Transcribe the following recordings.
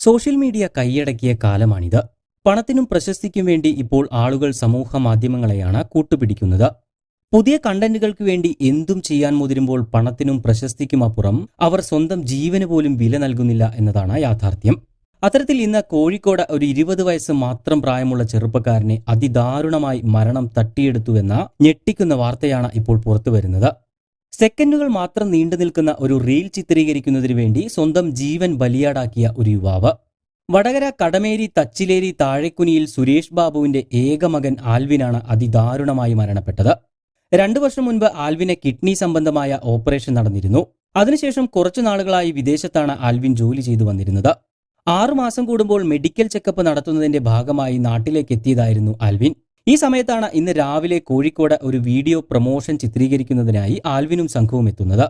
Social media കൈയടക്കിയ കാലമാണിത്. പണത്തിനും പ്രശസ്തിക്കും വേണ്ടി ഇപ്പോൾ ആളുകൾ സമൂഹ മാധ്യമങ്ങളെയാണ് കൂട്ടുപിടിക്കുന്നത്. പുതിയ കണ്ടന്റുകൾക്ക് വേണ്ടി എന്തും ചെയ്യാൻ മുതിരുമ്പോൾ പണത്തിനും പ്രശസ്തിക്കും അപ്പുറം അവർ സ്വന്തം ജീവന് പോലും വില നൽകുന്നില്ല എന്നതാണ് യാഥാർത്ഥ്യം. അത്തരത്തിൽ ഇന്ന് കോഴിക്കോട് ഒരു ഇരുപത് വയസ്സ് മാത്രം പ്രായമുള്ള ചെറുപ്പക്കാരനെ അതിദാരുണമായി മരണം തട്ടിയെടുത്തുവെന്ന ഞെട്ടിക്കുന്ന വാർത്തയാണ് ഇപ്പോൾ പുറത്തുവരുന്നത്. സെക്കൻഡുകൾ മാത്രം നീണ്ടു നിൽക്കുന്ന ഒരു റീൽ ചിത്രീകരിക്കുന്നതിനു വേണ്ടി സ്വന്തം ജീവൻ ബലിയാടാക്കിയ ഒരു യുവാവ്. വടകര കടമേരി തച്ചിലേരി താഴെക്കുനിയിൽ സുരേഷ് ബാബുവിന്റെ ഏക മകൻ ആൽവിനാണ് അതിദാരുണമായി മരണപ്പെട്ടത്. രണ്ടു വർഷം മുൻപ് ആൽവിനെ കിഡ്നി സംബന്ധമായ ഓപ്പറേഷൻ നടന്നിരുന്നു. അതിനുശേഷം കുറച്ചു നാളുകളായി വിദേശത്താണ് ആൽവിൻ ജോലി ചെയ്തു വന്നിരുന്നത്. ആറുമാസം കൂടുമ്പോൾ മെഡിക്കൽ ചെക്കപ്പ് നടത്തുന്നതിന്റെ ഭാഗമായി നാട്ടിലേക്ക് എത്തിയതായിരുന്നു ആൽവിൻ. ഈ സമയത്താണ് ഇന്ന് രാവിലെ കോഴിക്കോട് ഒരു വീഡിയോ പ്രൊമോഷൻ ചിത്രീകരിക്കുന്നതിനായി ആൽവിനും സംഘവും എത്തുന്നത്.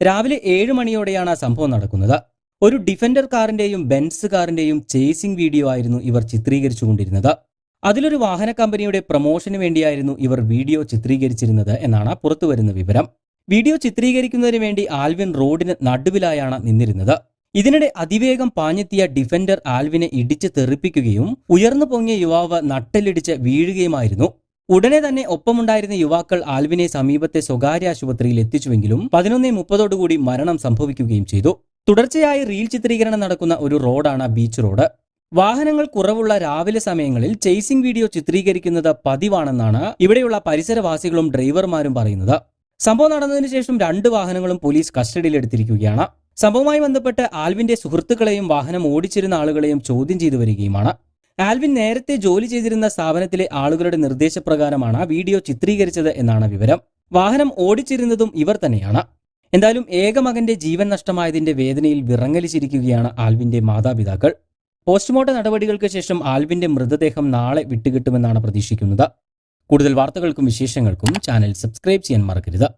രാവിലെ ഏഴ് മണിയോടെയാണ് സംഭവം നടക്കുന്നത്. ഒരു ഡിഫൻഡർ കാറിന്റെയും ബെൻസ് കാറിന്റെയും ചേസിംഗ് വീഡിയോ ആയിരുന്നു ഇവർ ചിത്രീകരിച്ചുകൊണ്ടിരുന്നത്. അതിലൊരു വാഹന കമ്പനിയുടെ പ്രൊമോഷന് വേണ്ടിയായിരുന്നു ഇവർ വീഡിയോ ചിത്രീകരിച്ചിരുന്നത് എന്നാണ് പുറത്തുവരുന്ന വിവരം. വീഡിയോ ചിത്രീകരിക്കുന്നതിന് വേണ്ടി ആൽവിൻ റോഡിന് നടുവിലായാണ് നിന്നിരുന്നത്. ഇതിനിടെ അതിവേഗം പാഞ്ഞെത്തിയ ഡിഫൻഡർ ആൽവിനെ ഇടിച്ച് തെറിപ്പിക്കുകയും ഉയർന്നു പൊങ്ങിയ യുവാവ് നട്ടലിടിച്ച് വീഴുകയുമായിരുന്നു. ഉടനെ തന്നെ ഒപ്പമുണ്ടായിരുന്ന യുവാക്കൾ ആൽവിനെ സമീപത്തെ സ്വകാര്യ ആശുപത്രിയിൽ എത്തിച്ചുവെങ്കിലും പതിനൊന്നേ മുപ്പതോടുകൂടി മരണം സംഭവിക്കുകയും ചെയ്തു. തുടർച്ചയായി റീൽ ചിത്രീകരണം നടക്കുന്ന ഒരു റോഡാണ് ബീച്ച് റോഡ്. വാഹനങ്ങൾ കുറവുള്ള രാവിലെ സമയങ്ങളിൽ ചേസിംഗ് വീഡിയോ ചിത്രീകരിക്കുന്നത് പതിവാണെന്നാണ് ഇവിടെയുള്ള പരിസരവാസികളും ഡ്രൈവർമാരും പറയുന്നത്. സംഭവം നടന്നതിന് ശേഷം രണ്ട് വാഹനങ്ങളും പോലീസ് കസ്റ്റഡിയിലെടുത്തിരിക്കുകയാണ്. സംഭവവുമായി ബന്ധപ്പെട്ട് ആൽവിന്റെ സുഹൃത്തുക്കളെയും വാഹനം ഓടിച്ചിരുന്ന ആളുകളെയും ചോദ്യം ചെയ്തു വരികയുമാണ്. ആൽവിൻ നേരത്തെ ജോലി ചെയ്തിരുന്ന സ്ഥാപനത്തിലെ ആളുകളുടെ നിർദ്ദേശപ്രകാരമാണ് വീഡിയോ ചിത്രീകരിച്ചത് എന്നാണ് വിവരം. വാഹനം ഓടിച്ചിരുന്നതും ഇവർ തന്നെയാണ്. എന്തായാലും ഏകമകന്റെ ജീവൻ നഷ്ടമായതിന്റെ വേദനയിൽ വിറങ്ങലിച്ചിരിക്കുകയാണ് ആൽവിന്റെ മാതാപിതാക്കൾ. പോസ്റ്റ്മോർട്ടം നടപടികൾക്ക് ശേഷം ആൽവിന്റെ മൃതദേഹം നാളെ വിട്ടുകിട്ടുമെന്നാണ് പ്രതീക്ഷിക്കുന്നത്. കൂടുതൽ വാർത്തകൾക്കും വിശേഷങ്ങൾക്കും ചാനൽ സബ്സ്ക്രൈബ് ചെയ്യാൻ മറക്കരുത്.